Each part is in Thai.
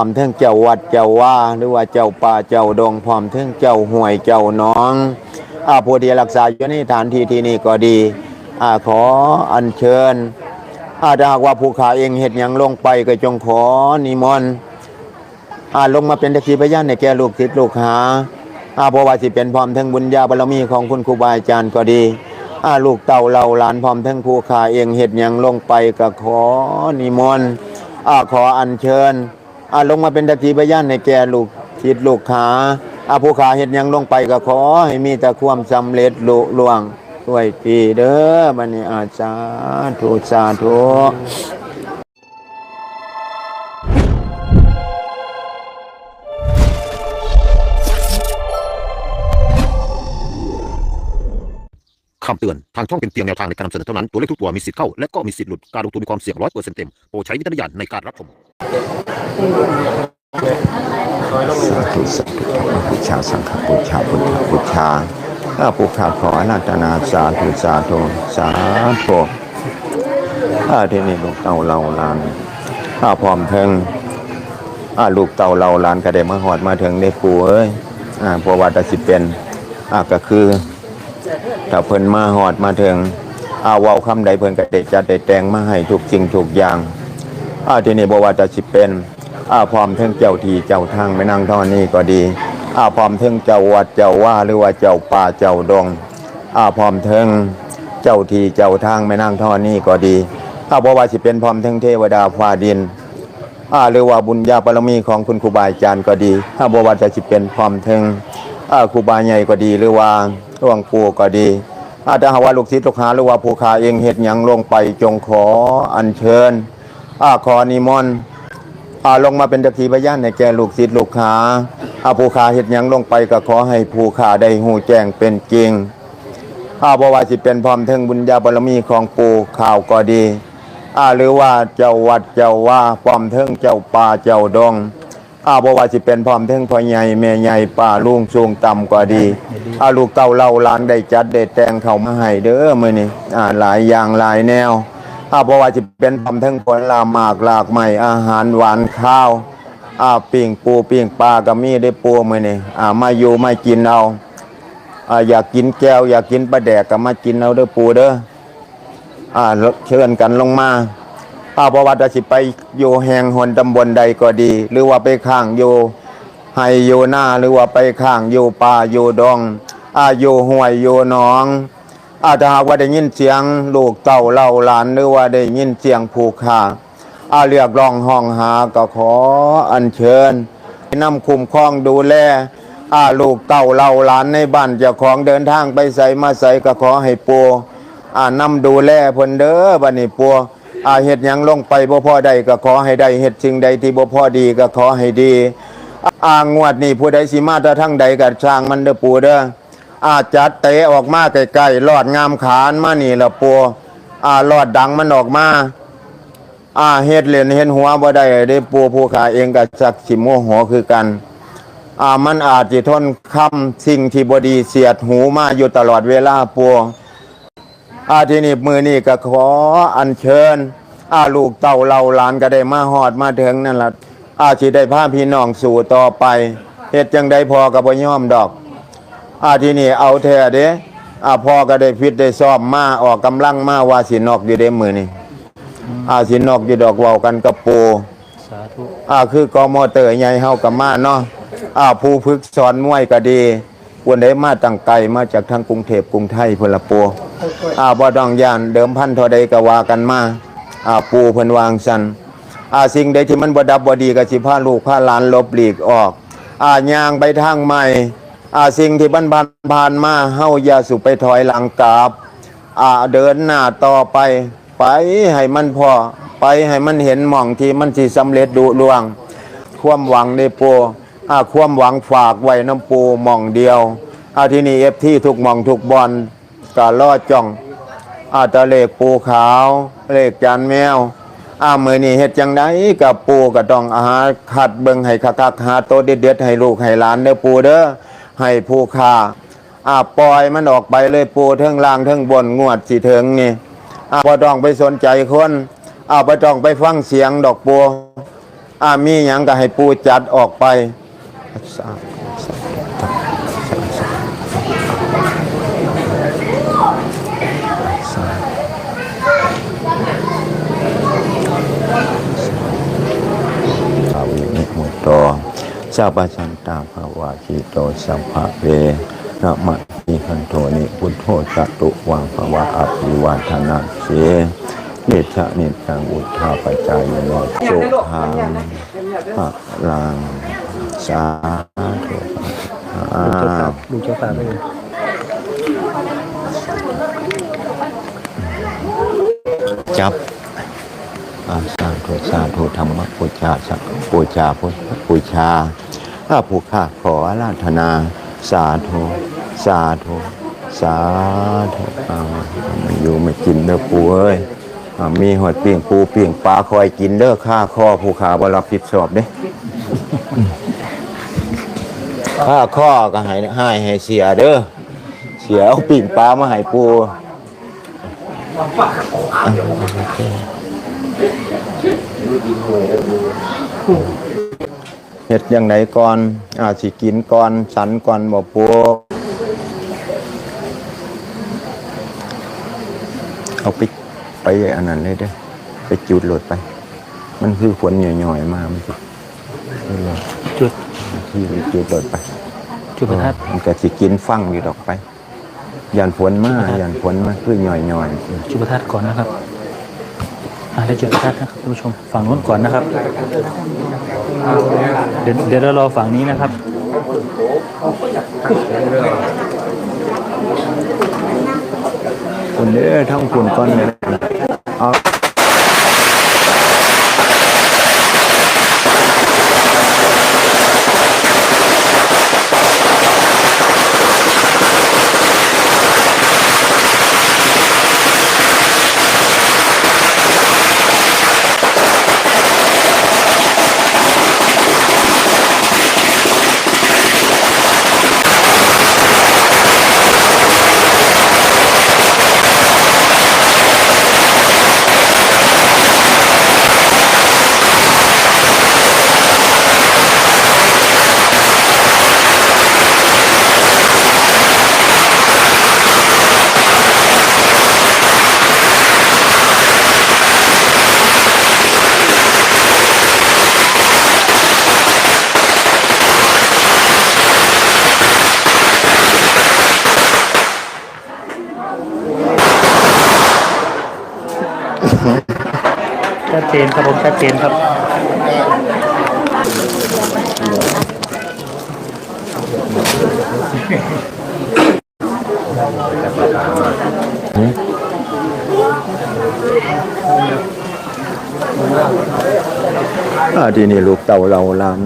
พร้อมทั้งเจ้าวัดเจ้าว่าหรือว่าเจ้าป่าเจ้าดงพร้อมทั้งเจ้าห่วยเจ้าน้องอาผู้ที่รักษาอยู่ในฐานที่ที่นี่ก็ดีอาขออัญเชิญอาถ้าหากว่าผู้ขาเองเห็ดยังลงไปก็จงขอนิมนต์อาลงมาเป็นตะคีพยานในแก่ลูกศิษย์ลูกหาอาเพราะว่าสิเป็นพร้อมทั้งบุญญาบารมีของคุณครูบาอาจารย์ก็ดีอาลูกเต่าเราหลานพร้อมทั้งผู้ขาเองเห็ดยังลงไปก็ขอนิมนต์อาขออัญเชิญ อาลงมาเป็นตะกีพยานในแก่ลูกศิดลูกขาอาผู้ขาเห็ดยังลงไปก็ขอให้มีแต่ความสำเร็จลุล่วงด้วยปีเด้อบันนี้อาจาธุสาธุ คำเตือน ทางช่องเป็นเพียงแนวทางในการนำเสนอเท่านั้น ตัวเลขทุกตัวมีสิทธิ์เข้า และก็มีสิทธิ์หลุด การลงทุนมีความเสี่ยงร้อยเปอร์เซ็นต์เต็ม โปรดใช้วิจารณญาณในการรับชมสาธุสาธุพุทธาสังฆพุทธาพุทธาพุทธาข้าผู้ขาขออาราธนาสาธุสาธุสาธุข้าที่นี่ลูกเต่าเราลานข้าพร้อมเทิงข้าลูกเต่าเราลานก็ได้มาหอดมาถึงในปู่เอ้ยอ่าพราะว่าแต่สิเป็นอ่าก็คือ ถ้าเพิ่นมาหอดมาถึงอาเว้าคำใดเพิ่นก็ได้จัดได้แต่งมาให้ทุกสิ่งทุกอย่างอาที่นี่บ่ว่าจะสิเป็นอาพร้อมเทิงเจ้าที่เจ้าทางแม่นางท่อนี้ก็ดีอาพร้อมเทิงเจ้าวัดเจ้าว่าหรือว่าเจ้าป่าเจ้าดงอาพร้อมเทิงเจ้าที่เจ้าทางแม่นางท่อนี้ก็ดีอาบ่ว่าสิเป็นพร้อมเทิงเทวดาฟ้าดินอาหรือว่าบุญญาบารมีของคุณครูบาอาจารย์ก็ดีถ้าบ่ว่าจะสิเป็นพร้อมเทิงอาครูบาใหญ่ก็ดีหรือว่า หลวงปู่ก็ดีอาจจะหาว่าลูกศิษย์ลูกหาหรือว่าผู้ขาเองเฮ็ดยังลงไปจงขออัญเชิญอาขอนิมนต์อาลงมาเป็นตะคีพยานในแก่ลูกศิษย์ลูกหาอาผู้ขาเฮ็ดยังลงไปก็ขอให้ผู้ขาได้หูแจ้งเป็นจริงอาบ่ว่าสิเป็นพร้อมเทิงบุญญาบารมีของปู่ข่าวก็ดีอาหรือว่าเจ้าวัดเจ้าว่าพร้อมเทิงเจ้าป่าเจ้าดง อาบ่ว่าสิเป็นพร้อมเทิงพ่อใหญ่แม่ใหญ่ป่าลุงสูงต่ำก็ดีอาลูกเต้าเล่าหลานได้จัดได้แต่งเข้ามาให้เด้อมื้อนี้อ่าหลายอย่างหลายแนวอาบ่ว่าสิเป็นพร้อมเทิงผลลามากหลากใหม่อาหารหวานข้าวอาปิ้งปูปิ้งปลาก็มีได้ปูมื้อนี้อ่ามาอยู่มากินเอาอ่าอยากกินแก้ว อยากกินปลาแดกก็มากินเอาเด้อปูเด้ออ่าเชิญกันลงมา อาประวัติสิไปอยู่แห่งหนตำบลใดก็ดี หรือว่าไปข้างอยู่ให้อยู่หน้าหรือว่าไปข้างอยู่ป่าอยู่ดงอาอยู่ห้วยอยู่หนอง อาจจะหากว่าได้ยินเสียงลูกเต่าเล่าหลานหรือว่าได้ยินเสียงผูกขาอาเรียกร้องห้องหาก็ขออัญเชิญนำคุ้มครองดูแลอาลูกเต่าเล่าหลานในบ้านเจ้าของเดินทางไปใส่มาใส่ก็ขอให้ปูอานำดูแลเพิ่นเด้อบัดนี้ปัว อาเฮ็ดยังลงไปบ่พ่อใดก็ขอให้ได้เฮ็ดสิ่งใดที่บ่พ่อดีก็ขอให้ดี อ่างวดนี้ผู้ใดสิมาแต่ทางใดก็ช่างมันเด้อปูเด้ออาจัดเตะออกมาใกลๆลอดงามขานมานี่ละปัวอ่าลอดดังมันออกมาอ่าเฮ็ดเล่นเห็นหัวบ่ได้เด้ปูผู้ขาเองก็สักสิโมโหคือกันอ่ามันอาจสิทนคำสิ่งที่บ่ดีเสียดหูมาอยู่ตลอดเวลาปัว อาทีนี้มือนี่ก็ขออัญเชิญ อาลูกเต่าเราหลานก็ได้มาหอดมาถึงนั่นละอาสิได้พาพี่น้องสู่ต่อไปเฮ็ดจังได้พอกับบ่ยอมดอก อาทีนี้เอาแท้เด้อาพอก็ได้ฟิตได้ซ้อมมาออกกำลังมาว่าสินอกอยู่เด้มือนี่อาสินอกอยู่ดอกเว้ากันกับปูสาธุอาคือกอมอเตอร์ใหญ่เฮากับมาเนาะอาผู้ฝึกสอนมวยก็ดีค วรได้มาตั้งไกลมาจากทางกรุงเทพกรุงไทยพละปูอาบ่ต้องยานเดิมพันเท่าใดก็ว่ากันมาอาปูเพิ่นวางสันอาสิ่งใดที่มันบ่ดับบ่ดีก็สิพาลูกพาหลานลบหลีกออกอายางไปทางใหม่อาสิ่งที่บันบันผ่านมาเฮาอย่าสุไปถอยหลังกลับอ่าเดินหน้าต่อไปไปให้มันพอไปให้มันเห็นหม่องที่มันสิสำเร็จดุลวง ความหวังในปูอ่า ความหวังฝากไว้น้ำปูหม่องเดียวอาที่นี่เอฟที่ทุกหม่องทุกบอลก็ล่อจ้องอาตะเลขปูขาว เลขจานแมวอามือนี่เฮ็ดจังไดกับปูก็ต้องอาหาขัดเบิ่งให้คักๆหาโตวเด็ดๆให้ลูกให้หลานเด้อปูเด้อให้ผู้ค้าอ่าปล่อยมันออกไปเลยปูเทิงล่างเทิงบนงวดสิถึงนี่อ่าบ่ต้องไปสนใจคนอ่าบ่ต้องไปฟังเสียงดอกปูอามีหยังก็ให้ปูจัดออกไป สาธุสาธุอาวินิมุตโตสัพพสันตาภาวะคิโตสัพพะเวนะมะนิคันโทนิพุทโธจตุวังภวะอภิวาทนาเสเนชะนิจังอุทธาปจายโนสุขังปะลัง สาธุอ่าดูเจ้าตาเลยจับอาสาธุสาธุธรรมปุจจาสักปุจจาพุทธปุชาข้าผู้ข้าขออาราธนา สาธุสาธุสาธุอ่ามันอยู่ไม่กินเด้อปูเอ้ยมีหอยเปียงปูเปียงปลาคอยกินเด้อข้าข้อผู้ขาบรับผิดชอบเด้ ข้าข้อก็ห้ให้ให้เสียเด้อเสียเอาปิ่งปลามาให้ปูเฮ็ดยังไงก่อนอาสิกินก่อนสันก่อนบ่ปูเอาไปไปอันนั้นเลยเด้อไปจุดโหลดไป มันคือฝนหน่อยๆมามันสิจุด ที่จุดโหลดไปจุดประทัดมันก็สิกินฟังอยู่ดอกไปยันฝนมากยันฝนมากคือหน่อยๆจุดประทัดก่อนนะครับอ่าได้จุดประทัดนะครับท่านผู้ชมฝั่งนู้นก่อนนะครับ เดี๋ยวเดี๋ยวเรารอฝั่งนี้นะครับคนเด้อทั้งคุณก้อนเลยเอา ชัดเจนครับผมชัดเจนครับอาทีนี้ลูกเต่าเราลาน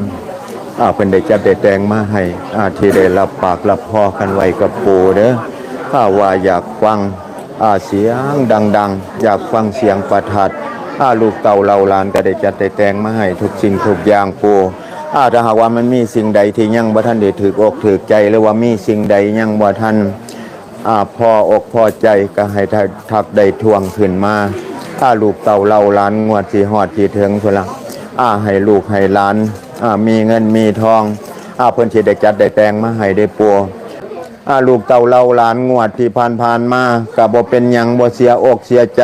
อาเป็นได้จัดได้แต่งมาให้อาที่ได้รับปากรับพอกันไว้กับปูเด้อถ้าว่าอยากฟัง เสียงดังๆ อยากฟังเสียงประทัดอาลูกเต่าเราลานก็ได้จัดได้แต่งมาให้ทุกสิ่งทุกอย่างปูอาถ้าหากว่ามันมีสิ่งใดที่ยังบ่ทันได้ถืออกถือใจหรือว่ามีสิ่งใดยังบ่ทันอาพออกพอใจก็ให้ทักได้ทวงขึ้นมาถ้าลูกเต่าเราหล้านงวดสีหอดสีถึงพุ่นละอาให้ลูกให้ล้านอามีเงินมีทองอาเพิ่นสิได้จัดได้แต่งมาให้ได้ปัว อาลูกเต่าเราหลานงวดที่ผ่านผ่านมาก็บ่เป็นหยังบ่เสียอกเสียใจ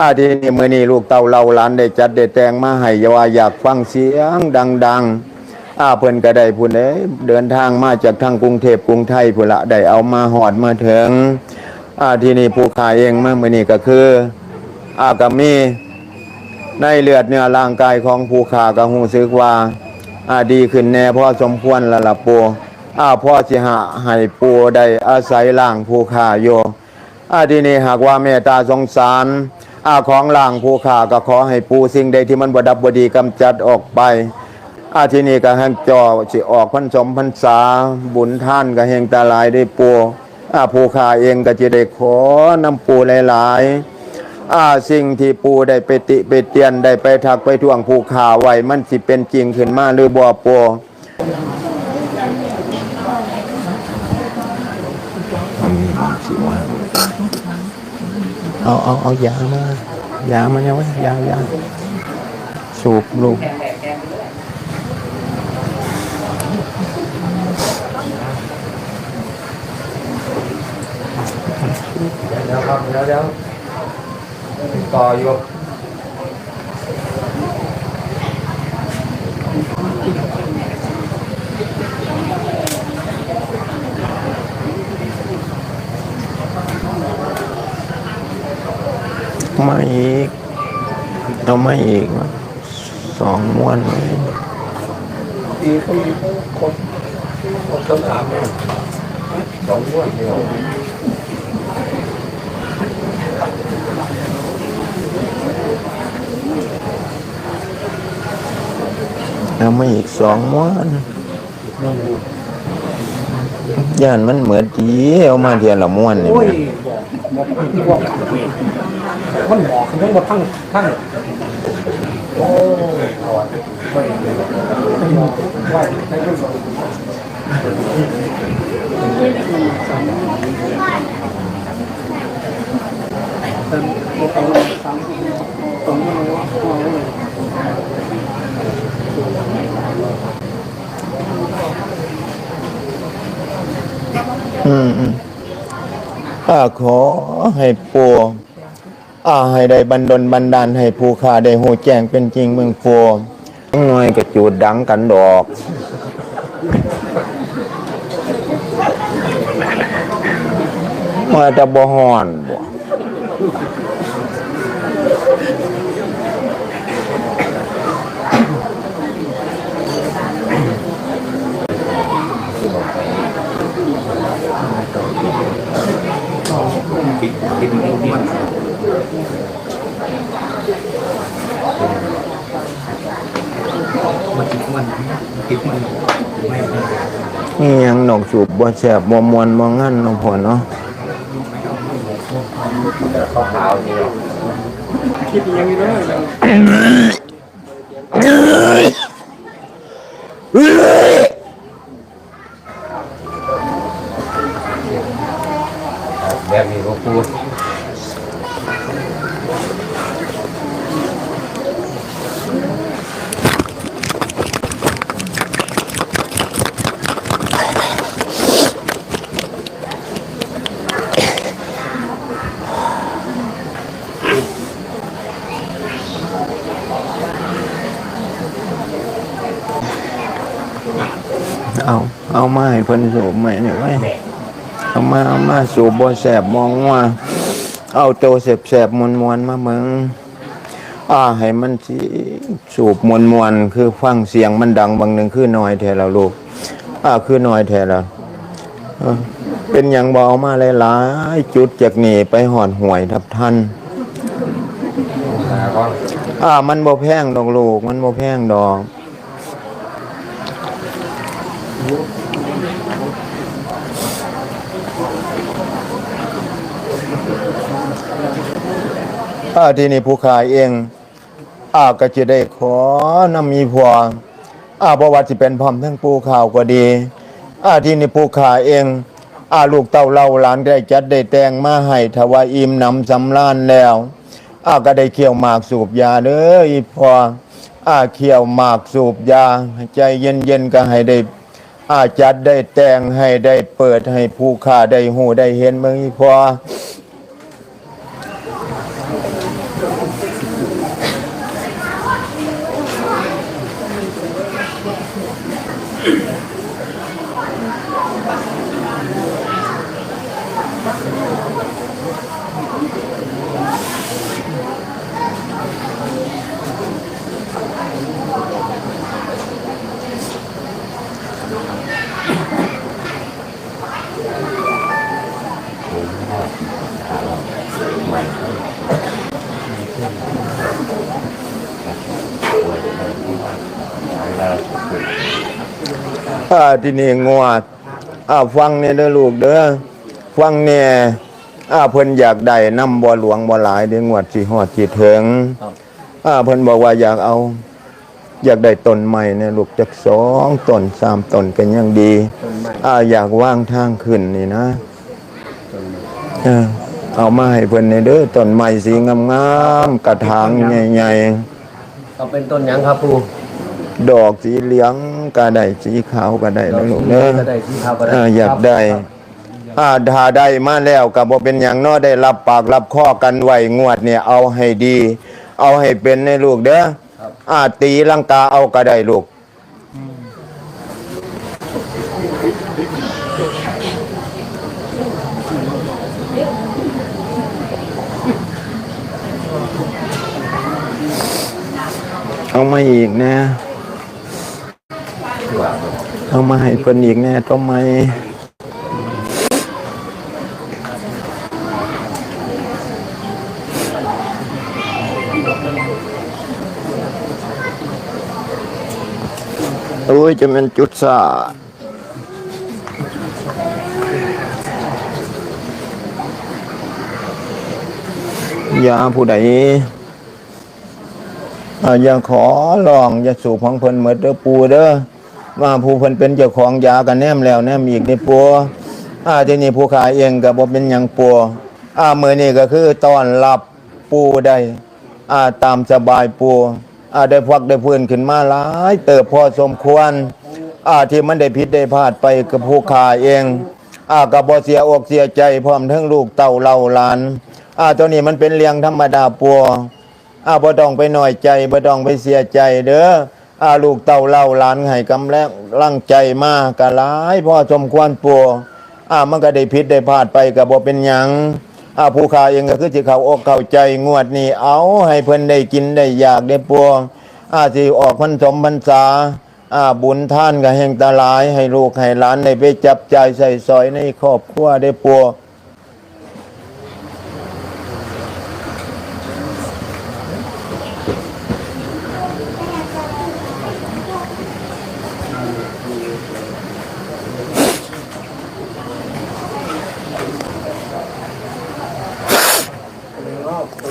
อาทีนี้มือนี้ลูกเต่าเราหลานได้จัดได้แต่งมาให้ยาว่าอยากฟังเสียงดัง ๆอาเพิ่นก็ได้พุ่นเอ้ยเดินทางมาจากทางกรุงเทพกรุงไทยพุ่นละได้เอามาหอดมาถึงอาทีนี่ผู้ขายเองมามือนี้ก็คืออาก็มีในเลือดเนื้อร่างกายของผู้ขาก็ฮู้สึกว่าอาดีขึ้นแน่พอสมควรละละปู อาพ่อสิหาให้ปูได้อาศัยร่างผู้ข่าอยู่อาทีนี่หากว่าเมตตาสงสารอาของร่างผู้ข่าก็ขอให้ปูสิ่งใดที่มันบดับบดีกำจัดออกไปอาทีนี้ก็แห่งจอสิออกพันสมพันษาบุญท่านก็แห่งตาลายได้ปูอาผู้ข่าเองก็จะได้ขอนำปูหลายๆอาสิ่งที่ปูได้ไปติไปเตียนได้ไปทักไปท่วงผู้ข่าไว้มันสิเป็นจริงขึ้นมาหรือบ่ปู Ờ, ờ, ờ, dạ nó, dạ mà nhau ấy, dạ, dạ. Sụp luôn. Đâu không, đâu đâu. Cò vô. มาอีกเอาไมาอีกสองม้วนเลยตีเขามีคนคนคำถามเนี่ยสองม้วนเดียวเอามาอีกสองม้วนย่านมันเหมือนจีเอามาเทียนละม้วนนี่โอ้ย ม่บอกบอกมันบอกทั้งหมดทั้งทั้งโอ้ยถอดไม่ไม่ไม่ไม่อืมอืมข้าขอให้ปู อาให้ได้บันดลบันดาลให้ผู้ข้าได้โหแจ้งเป็นจริงเมืองปูหน่อยกระจูดดังกันดอก มาจะบ่ฮอนบ่มัน ติดมันติดมันไม่ไม่นี่ยังหนอกสูบบ่แสบบ่มวนบ่งั้นเนาะพ่อเนาะขาวๆนี่คิดยังไงเลยแเอามาให้เพิ่นสูบใหม่นี่ไว้เอามาเอามาสูบบ่แสบมองว่า เอาโตแสบๆมวนๆมาเมืองอ่าให้มันสิสูบมวนๆคือฟังเสียงมันดังบางหนึ่งคือน้อยแท้แล้วลูกอ่าคือน้อยแท้แล้วเออเป็นหยังบ่เอามาหลายๆจุดจากนี่ไปหอดหวยทับท่านอ่ามันบ่แพงดอกลูก มันบ่แพงดอก อาที่นี่ผู้ขายเองอาก็จะได้ขอนำมีพวงอ่าบ่ว่าสิเป็นพร้อมทั้งปูข่าวก็ดี อาที่นี่ผู้ขายเองอาลูกเต้าเล่าหลานได้จัดได้แต่งมาให้ถวายอิ่มนำสำราญแล้วอาก็ได้เคี่ยวหมากสูบยาเด้ออีพออาเคี่ยวหมากสูบยา ใจเย็นๆก็ให้ได้อาจัดได้แต่งให้ได้เปิดให้ผู้ค้าได้หูได้เห็นเมืองอีพอ ที่นี่งวดฟังเนี่ยเด้อลูกเด้อฟังเนี่ยอาเพิ่นอยากได้นำบ่หลวงบ่หลายเด้องวดสิฮอดสิถึงอาเพิ่นบอกว่าอยากเอา อยากได้ต้นใหม่เนี่ยลูกจักสองต้นสามต้นกันยังดีอาอยากว่างทางขึ้นนี่นะเอามาให้เพิ่นในเด้อต้นไม้สีงามๆกระถางใหญ่เอาเป็นต้นยังครับปู ดอกสีเหลืองก็ได้สีขาวก็ได้นะลูกเด้อก็ได้ที่ขาวก็ได้เอออยากได้คอ่าถ้าได้มาแล้วก็บ่เป็นหยังเนาะได้รับปากรับข้อกันไว้งวดเนี่ยเอาให้ดี เอาให้เป็นในลูกเด้ออ่าตีลังกาเอาก็ได้ลูกเอามาอีกนะ เอามาให้เพิ่นอีกแน่ทำไมโอ้ยจะเป็นจุดสายาผู้ใดออย่าขอลองอย่าสูบของเพิ่นหมดเด้อปูเด้อ ว่าผู้เพิ่นเป็นเจ้าของยากันแนมแล้วแนมอีกในี่ปูอ่าทีนี้ผู้ขายเองก็บ่เป็นหยังปูอ่ามื้อนี้ก็คือต้อนรับปูได้อ่าตามสบายปูอ่าได้พักได้พื้นขึ้นมาหลายเติบพอสมควรอ่าที่มันได้ผิดได้พลาดไปกับผู้ขายเองอ่าก็บ่เสียอกเสียใจพร้อมทั้งลูกเต้าเล่าหลานอ่าตัวนี้มันเป็นเรื่องธรรมดาปูอาบ่ต้องไปหน่อยใจบ่ต้องไปเสียใจเด้อ อาลูกเต่าเล่าหลานให้กำแรงร่างใจมากกะหลายพ่อสมควรปัวอ่ามันก็ได้ผิดได้พลาดไปก็บ่เป็นหยังอาผู้ค้าเองก็คือสิเขาอกเข้าใจงวดนี้เอาให้เพิ่นได้กินได้อยากได้ปัวอาสิออกพรรษมพรรษาอาบุญท่านก็แห่งตาลาย ให้ลูกให้หลานได้ไปจับใจใส่สอยในครอบครัวได้ปัว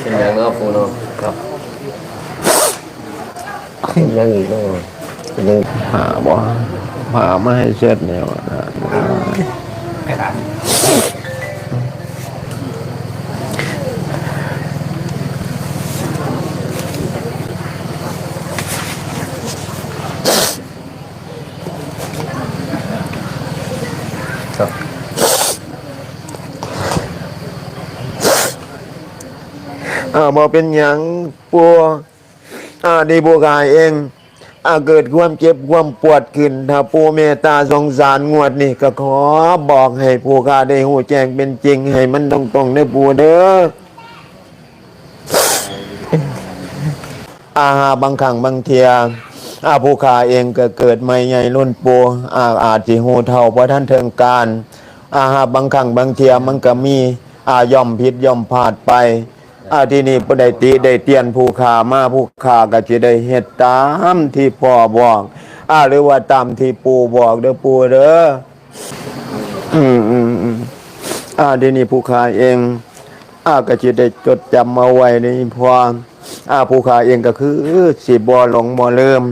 เป็นยังเนาะปูเนาะครับเป็นยังอีกเนาะเป็นยัง หาบ่หา มาให้เสร็จเนี่ยนะอ่าบ่เป็นหยังปัวอ่าดีบัวกายเอง เกิดความเจ็บความปวดขึ้นถ้าปูเมตตาสงสารงวดนี่ก็ขอบอกให้ผู้กาได้หูแจ้งเป็นจริง ให้มันตรงๆเด้อปูเด้ออาหาบางครั้งบางเทียอาผู้ขาเองก็เกิดใหม่ใหญ่รุ่นปูอาอาจสิหูเท่าเพราะท่านเทิงการอาหาบางครั้งบางเทียมันก็มีอาย่อมผิดย่อมพลาดไป อาที่นี่ผู้ติได้เตียนผู้ขามาผู้ขาก็จะได้เฮ็ดตามที่พ่อบอกอาหรือว่าตามที่ปู่บอกเด้อปู่เด้ออืมอืมอืมอาที่นี่ผู้ขาเองอาก็จะได้จดจำมาไว้ในพออาผู้ขาเองก็คือสิบ่หลงบ่ลืม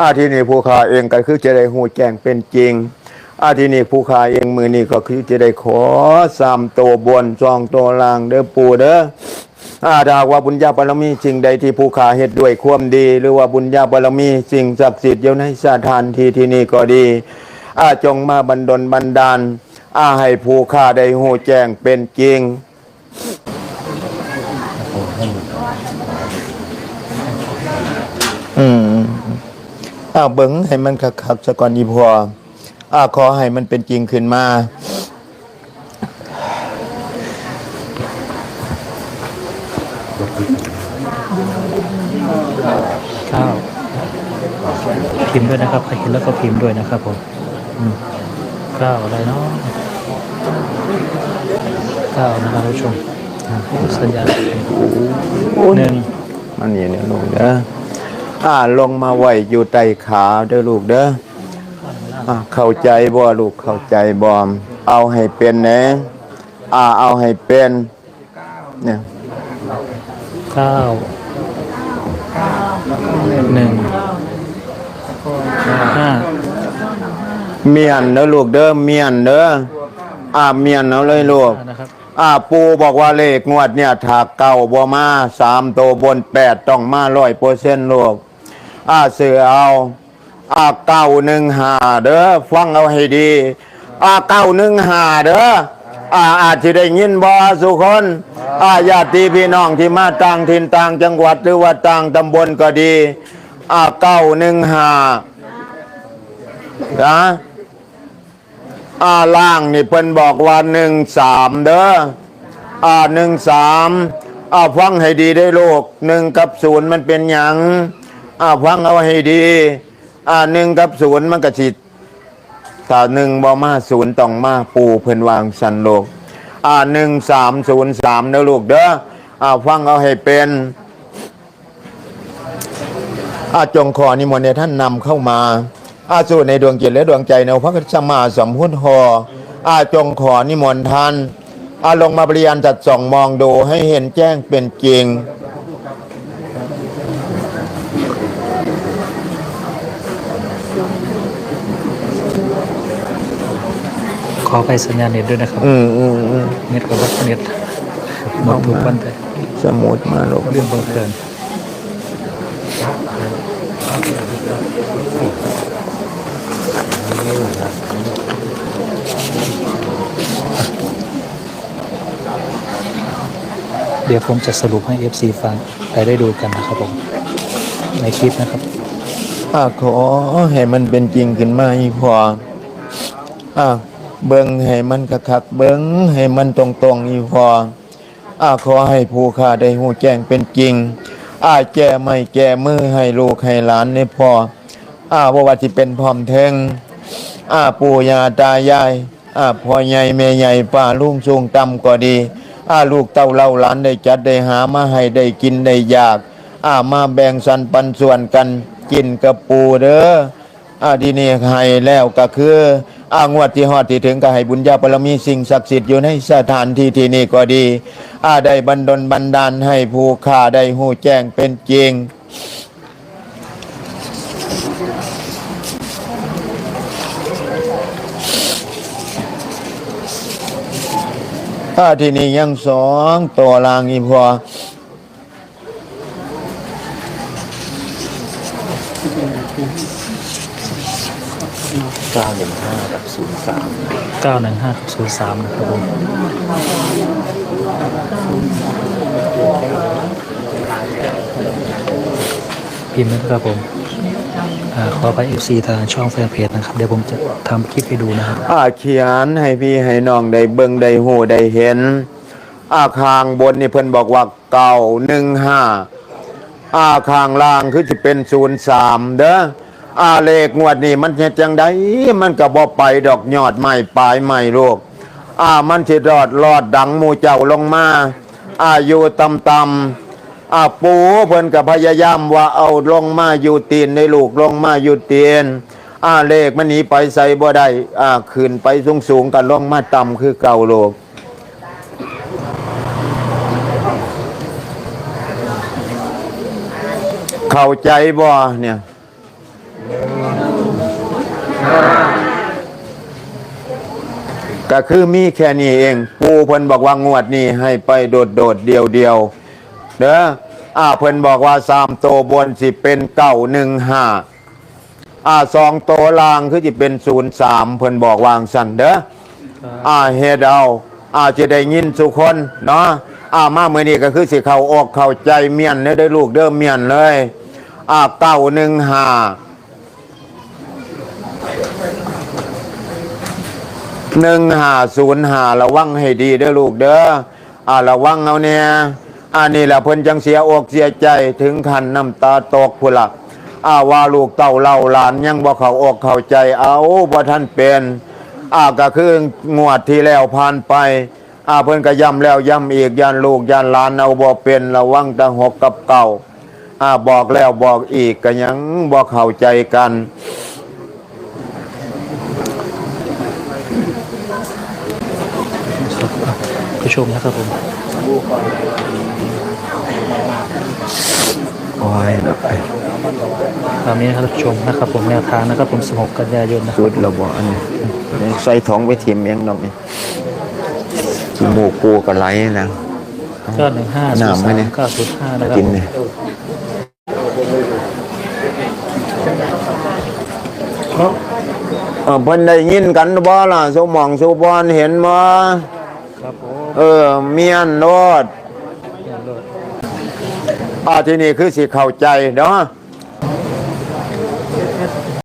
อาที่นี่ผู้ขาเองก็คือจะได้หูแจ้งเป็นจริง อาทีนี้ผู้ขาเองมือนี่ก็คือจะได้ขอสามโตวบนสองโตวล่างเด้อปู่เด้อ ถ้าหากว่าบุญญาบารมีสิ่งใดที่ผู้ขาเฮ็ดด้วยความดี หรือว่าบุญญาบารมีสิ่งศักดิ์สิทธิ์อยู่ในสถานที่ที่นี่ก็ดีอาจงมาบันดลบันดาลอาให้ผู้ขาได้หูแจ้งเป็นจริงอืมอ้าวเบิ้งให้มันคักๆซะก่อนอีพออ้าขอให้มันเป็นจริงขึ้นมา ข้าว พิมพ์ด้วยนะครับใครเห็นแล้วก็พิมพ์ด้วยนะครับผมข้าวอะไรเนาะข้าวนะครับท่านผู้ชมสัญญาณหนึ่งมันนี่เนี่ยลูกเด้ออ่าลงมาไหวอยู่ใต้ขาเด้อลูกเด้ออ่าเข้าใจบ่ลูกเข้าใจบ่เอาให้เป็นนะอ่าเอาให้เป็นเนี่ยเก้าหนึ่งห้า เมียนเด้อลูกเด้อเมียนเด้ออ่าเมียนเอาเลยลูกนะครับอ่าปูบอกว่าเลขงวดเนี่ยถ้าเก้าบ่มาสามโตวบนแปดต้องมาร้อยเปอร์เซ็นต์ลูกอ่าเสือเอาอ่าเก้าหนึ่งหาเด้อฟังเอาให้ดีอ่าเก้าหนึ่งหาเด้ออาอาจจะได้ยินบ่สุคนอาญาติพี่น้องที่มาต่างถิ่นต่างจังหวัดหรือว่าต่างตำบลก็ดีอาเก้าหนึ่งห้านะ อาล่างนี่เพิ่นบอกว่าหนึ่งสามเด้ออาหนึ่งสามอาฟังให้ดีได้ลูกหนึ่งกับศูนย์มันเป็นหยังอาฟังเอาให้ดีอาหนึ่งกับศูนย์มันก็สิถ้าหนึ่งบ่มาศูนย์ต้องมาปูเพิ่นวางสันโลกอ่าหนึ่งสามศูนย์สามเด้อลูกเด้ออ่าฟังเอาให้เป็นอาจงขอนิมนต์ท่านนำเข้ามา อาสู่ในดวงจิตและดวงใจในพระคัมภีร์สมพุทธหออาจงขอนิมนต์ท่านอาลงมาเปลี่ยนจัดส่องมองดูให้เห็นแจ้งเป็นจริง ขอไปสัญญาณเน็ตด้วยนะครับ อืมอืมอืมเน็ตกับวัดเน็ตหมดทุกวันแต่สมุดมาลูกเรื่องบังเกิน เดี๋ยวผมจะสรุปให้ FC ฟังไปได้ดูกันนะครับผมในคลิปนะครับอ่าขอให้มันเป็นจริงขึ้นมาอีพออ่าเบิ้งให้มันคักๆเบิ้งให้มันตรงๆอีพออ่าขอให้ผู้ข้าได้หูแจ้งเป็นจริงอ่าแก้ไม่แก้มือให้ลูกให้หลานในพออ่าบ่ว่าสิเป็นพร้อมเทงอ่าปู่ย่าตายายอ่าพ่อใหญ่แม่ใหญ่ป้าลุงสูงต่ำก็ดี อาลูกเต้าเล่าหลานได้จัดได้หามาให้ได้กินได้อยากอามาแบ่งสันปันส่วนกันกินกับปูเด้ออาดีนี่ให้แล้วก็คืออางวดที่ฮอดที่ถึงก็ให้บุญญาบารมีสิ่งศักดิ์สิทธิ์อยู่ในสถานที่ที่นี่ก็ดีอาได้บันดลบันดาลให้ผู้ข้าได้หูแจ้งเป็นจริง ถ้าที่นี่ยังสองตัวลางอีพอ915กับ03นะครับผมพิมพ์นะครับผมอ่า ขอไป FC ทางช่องแฟนเพจนะครับ เดี๋ยวผมจะทำคลิปให้ดูนะครับอาเขียนให้พี่ให้น้องได้เบิ่งได้หูได้เห็น อาคางบนนี่เพิ่นบอกว่าเก่าหนึ่งห้าอาคางล่างคือจะเป็นศูนย์สามเด้ออาเลขงวดนี่มันเฮ็ดจังไดมันก็บ่ไปดอกยอดใหม่ปลายใหม่ลูกอามันสิรอดรอดดังมูเจ้าลงมาอายู่ต่ำๆ อาปูเพิ่นก็พยายามว่าเอาลงมาอยู่ตีนในลูกลงมาอยู่ตีนอ่าเลขมันหนีไปใส่บ่ได้อ่าขึ้นไปสูงสูงกันลงมาต่ำคือเก่าโลกเข้าใจบ่เนี่ยก็คือมีแค่นี้เอง ปูเพิ่นบอกว่างวดนี้ให้ไปโดดโดดๆเดียวเดียวๆเด้อ อ่าเพิ่นบอกว่าสามโตวบนสิเป็นเก้าหนึ่งห้าอ่าสองโตวล่างคือจะเป็นศูนย์สามเพิ่นบอกวางสันเด้ออ่าเฮ็ดเอาอ่าจะได้ยินสุคนเนาะอ่ามาเมื่อนี้ก็คือสิเข้าออกเข้าใจเมียนเด้อได้อลูกเด้อเมียนเลยอ่าเก้าหนึ่งห้าหนึ่งห้าศูนย์ห้าระวังให้ดีเด้อลูกเด้ออ่าระวังเอาเนี่ย อันนี้แหละเพิ่นจังเสียอกเสียใจถึงขั้นน้ำตาตกพุ่ละอาว่าลูกเต่าเล่าหลานยังบ่เขาอกเข้าใจเอาบ่ท่านเป็นอาก็คืองวดที่แล้วผ่านไปอาเพิ่นก็ย้ำแล้วย้ำอีกยันลูกยันหลานเอาบ่เป็นระวังแตะหกกับเก่าอาบอกแล้วบอกอีกก็ยังบ่เข้าใจกันผู้ชมนะครับผม โอ้ยตามนี้นะครับผู้ชมนะครับผมแนวทางนะครับผม 16 กันยายนนะครับสุดระบ่อันนี้ใส่ท้องไปทิมเองดอกนี่ขี้มูกกูก็ไหลนะ ก็หนึ่งห้าศูนย์น้ำไหมสามเนี่ย เก้าศูนย์ห้านะครับกินนี่เออเพิ่นได้ยินกันบ่ล่ะสมองสุบอนเห็นบ่ครับผม เออ เมียนโนดเรียนรถ อ่าที่นี่คือสิเข้าใจเนาะ